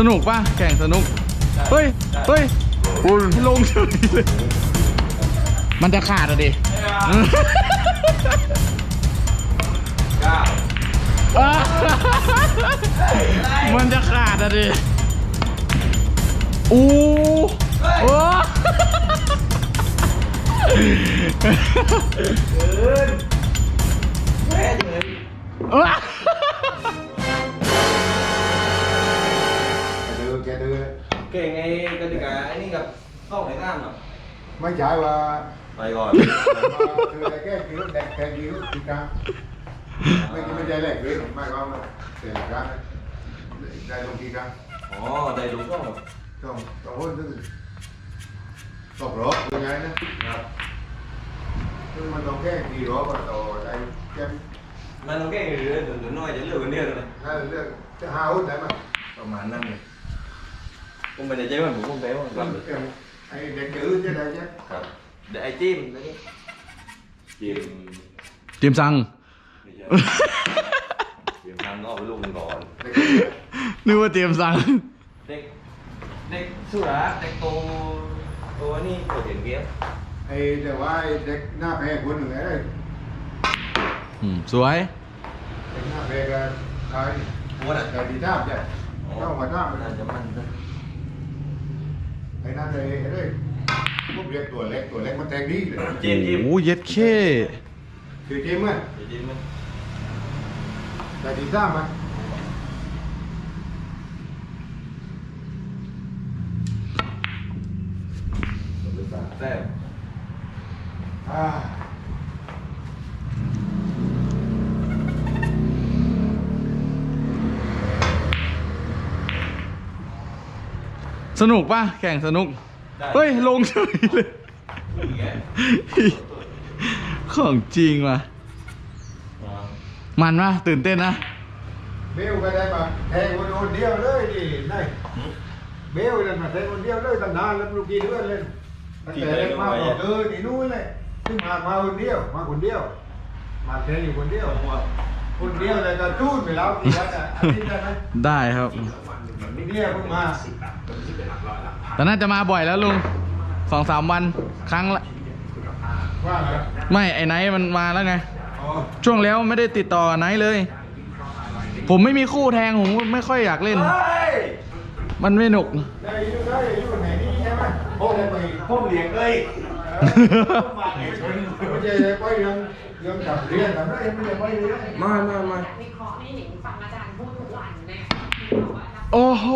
สนุกป่ะ แข่งสนุก เฮ้ย เฮ้ยลงเฉยเลย มันจะขาดอะดิเก้าอะมันจะขาดอะดิอู้โอ้แม่เลย กับเข้าไหนน้ำหรอไม่ใช่ว่าไปก่อนคือแก้คิ้วแดกแก้คิ้วทีกลางไม่กินไม่ใจแหลกเลยไม่ว่าเสียกลางได้ลงทีกลางอ๋อได้รู้ก็ต้องต้องพูดถึงตกรถยังไงนะครับซึ่งมันต้องแก้ทีรถก็ต่อได้แก้มันต้องแก้เรื่อยๆเดี๋ยวน้อยจะเลือกคนเดียวเลยนั่นเรื่องจะหาหุ้นได้ไหมประมาณนั้นเลยผมไม่ได้ใจว่าผมคงแพ้ว่าครับ ไอ้เด็กดื้อจะได้ยังครับเดี๋ยวไอ้จิ้มนะนี่จิ้มจิมซังไม่ใช่จิ้มทำนอกไปลูกมันก่อนเด็กดื้อนึกว่าเตรียมซังเด็กเด็กสุราเด็กโตตัวนี่โคตรเห็นเกี้ยวไอ้แต่ว่าไอ้เด็กหน้าแพ้คนหนึ่งไอ้อืม สวย เด็กหน้าแพ้กันใครหัวน่ะ แต่ดีท่าใช่เข้ามาท่ามันน่าจะมันนะ ไอ้นั่นไอ้เอ้ยพวกเรียกตัวเล็กตัวเล็กมันแทงดีเลยจิ้มจิ้มโอ้เย็ดเข้คือจิ้มมั้ยจิ้มมันแต่ดีท่ามันแซ่บอ่า สนุกป่ะ แข่งสนุก เฮ้ย ลงเฉยเลย ของจริงว่ะ มันป่ะ ตื่นเต้นนะ เบลก็ได้มาแทงคนคนเดียวเลยดินี่เบลนั่นมาแทงคนเดียวเลยตั้งนานแล้วลูกกี่เดือนเลยตั้งแต่เล็กมาบอกเออที่นู้นเลยซึ่งมามาคนเดียว มาคนเดียว มาแทงอยู่คนเดียวคนเดียวเลยก็จูดไปแล้วที่วัดอะอันนี้ได้ไหมได้ครับนี่เนี่ยเพิ่งมา แต่น่าจะมาบ่อยแล้วลุงสองสามวันครั้งละว่าไงไม่ไอ้ไนท์มันมาแล้วไงอ๋อช่วงแล้วไม่ได้ติดต่อไนท์เลย ผมไม่มีคู่แทงผมไม่ค่อยอยากเล่นมันไม่หนุกได้อยู่ได้อยู่ไหนนี่ใช่ไหมโอ้ยไปพ่อเลี้ยงเลยไม่ใช่ไปเรื่องเรื่องจับเรียนทำได้ไม่ใช่ไปเรื่องมามามา โอ้โห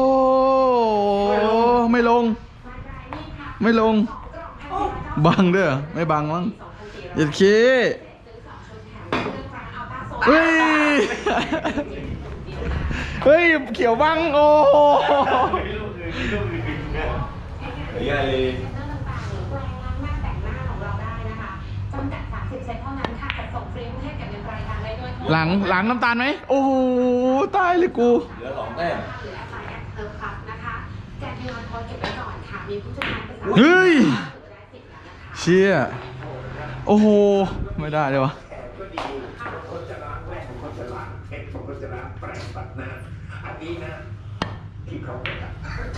ไม่ลงรายได้นี่ค่ะไม่ลงสองกล่องแพ็คเดียวบังเด้อไม่บังมั้งสองพันสี่ร้อยเย็ดเคซื้อสองชุดแถมเครื่องรางอัลตราโซเฮ้ย เฮ้ย เขียวบัง โอ้โหใหญ่เรื่องต่างๆหรือแปลงล้างหน้าแต่งหน้าของเราได้นะคะจำกัด30เซตเท่านั้นค่ะจัดส่งฟรีกรุงเทพกับเงินปลายทางได้ด้วยหลังหลังน้ำตาลไหม โอ้โห ตายเลยกู เหลือสองแต้มหรือแอปไลน์แอปเติมพับนะคะ แจกเงินพอเก็บไว้ก่อนค่ะ มีผู้จัดการประสานเฮ้ยได้สิทธิ์แล้วนะคะเชี่ย โอ้โห ไม่ได้เลยวะ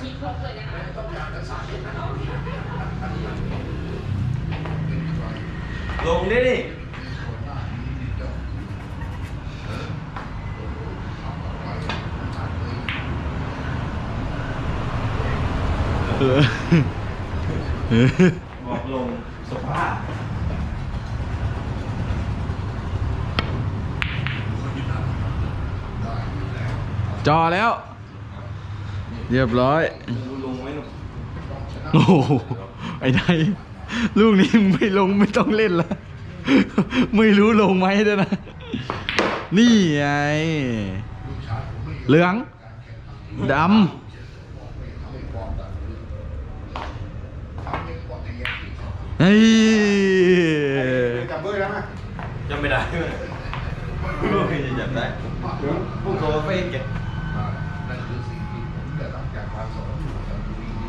มีครบเลยนะคะลงดิดิ อบอกลงสภาพจอแล้ว เรียบร้อย ลงไหมหนุโอ้โหไอ้ไนท์ลูกนี้ไม่ลงไม่ต้องเล่นละไม่รู้ลงไหมด้วยนะ นี่ไง เหลืองดำ เฮ้ยจับมือร์แล้วไหมจำไม่ได้ไม่จะจำได้พวกโซเฟ่เก็บนั่นคือสิ่งที่ผมจะต้องจากความสอนที่ผมจะดูดี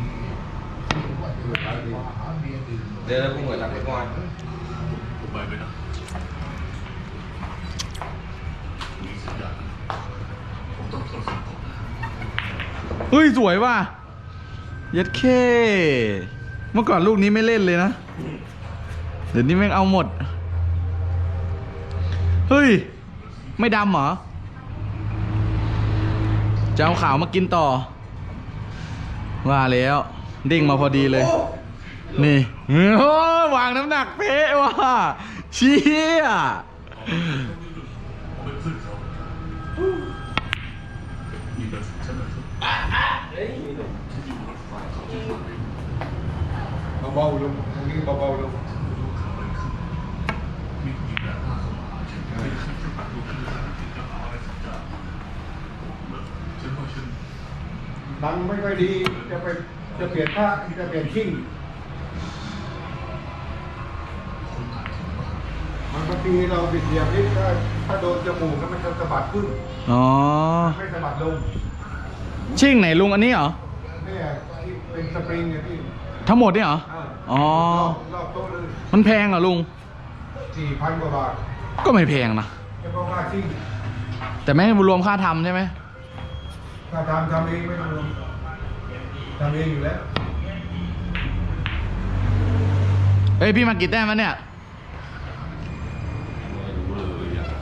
ๆเดี๋ยวพวกเหมือนหลังไปก่อนเเฮ้ย สวยว่ะ ยัดเค เมื่อก่อนลูกนี้ไม่เล่นเลยนะ เดี๋ยวนี้แม่งเอาหมด เฮ้ย ไม่ดำเหรอ จะเอาขาวมากินต่อ ว่าแล้ว เด้งมาพอดีเลย นี่โอ้วางน้ำหนักเป๊ะว่ะเชี่ย เบาๆลงตรงนี้เบาๆลงดังไม่ค่อยดี จะไปจะเปลี่ยนท่าจะเปลี่ยนชิ่งมันบางทีเราบิดเหยียบนี่ถ้าถ้าโดนจมูกแล้วมันจะสะบัดขึ้น อ๋อ ไม่สะบัดลง ชิ่งไหนลุงอันนี้เหรอ เนี่ยที่เป็นสปริงเนี่ยที่ ทั้งหมดนี่เหรอาอ๋อรอบรอบโต๊ะเลยมันแพงเหรอลุง สี่พันกว่าบาทก็ไม่แพงนะ เฉพาะค่าชิ่งแต่ไม่รวมค่าทำใช่ไหมถ้าทำทำเองไม่ต้องลงทำเองอยู่แล้วเอ้ยพี่มากี่แต้มแล้วเนี่ย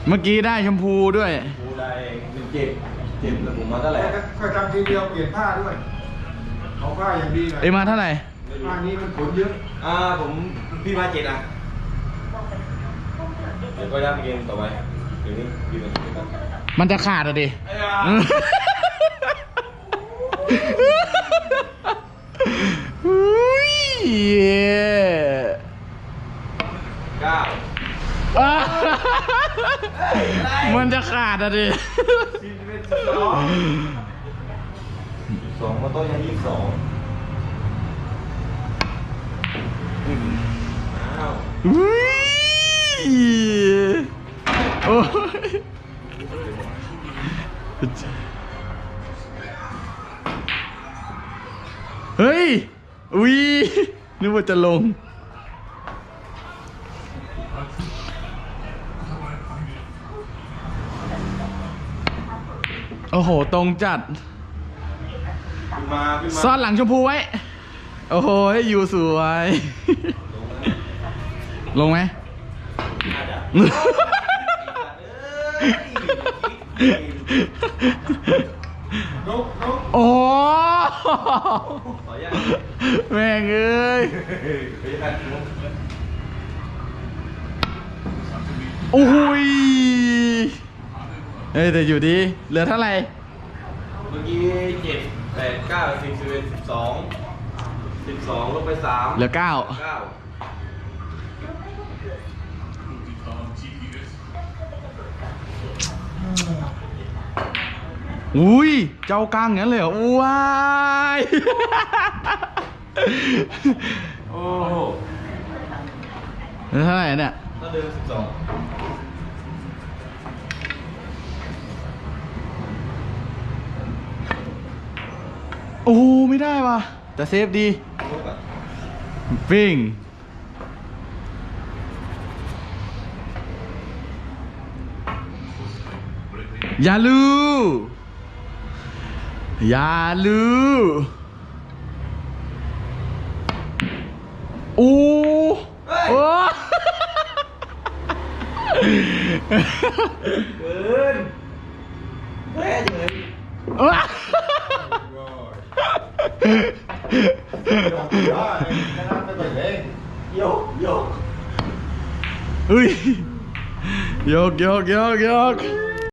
เมื่อกี้ได้ชมพูด้วย กูได้เป็นเจ็ดเจ็ดแล้วผมมาเท่าไหร่แต่ก็ทำทีเดียวเปลี่ยนผ้าด้วย เอาผ้าอย่างดีหน่อย เอ้ยมาเท่าไหร่ ผ้านี้มันขนเยอะ อ่าผมพี่มาเจ็ดอะเดี๋ยวก็ได้เกมต่อไปเดี๋ยวนี้พี่มาเจ็ดกันมันจะขาดอะดิไอ้ยาอุ้ยเก้าอะมันจะขาดอะดิสิบเอ็ดสิบสองสิบสองมาต้นยังยี่สิบสอง อืมอ้าวอุ้ยโอ้ยเฮ้ยอุ้ยนึกว่าจะลง โอ้โห ตรงจัด ขึ้นมาขึ้นมา ซ่อนหลังชมพูไว้ โอ้โหอยู่สวย ลงไหมน่าจะเอ้ยโอ้แม่งเอ้ยอุ้ยเฮ้ยแต่อยู่ดี เหลือเท่าไหร่ เมื่อกี้เจ็ดแปดเก้าสิบสิบเอ็ดสิบสอง สิบสองลบไปสามเหลือเก้าเก้าอุ้ย เจ้ากลางอย่างนั้นเลยเหรอว้ายโอ้โหเหลือเท่าไหร่เนี่ยถ้าเดินสิบสองโอ้โหไม่ได้ว่ะ แต่เซฟดี ลบอะวิ่งอ ย่าลูอย่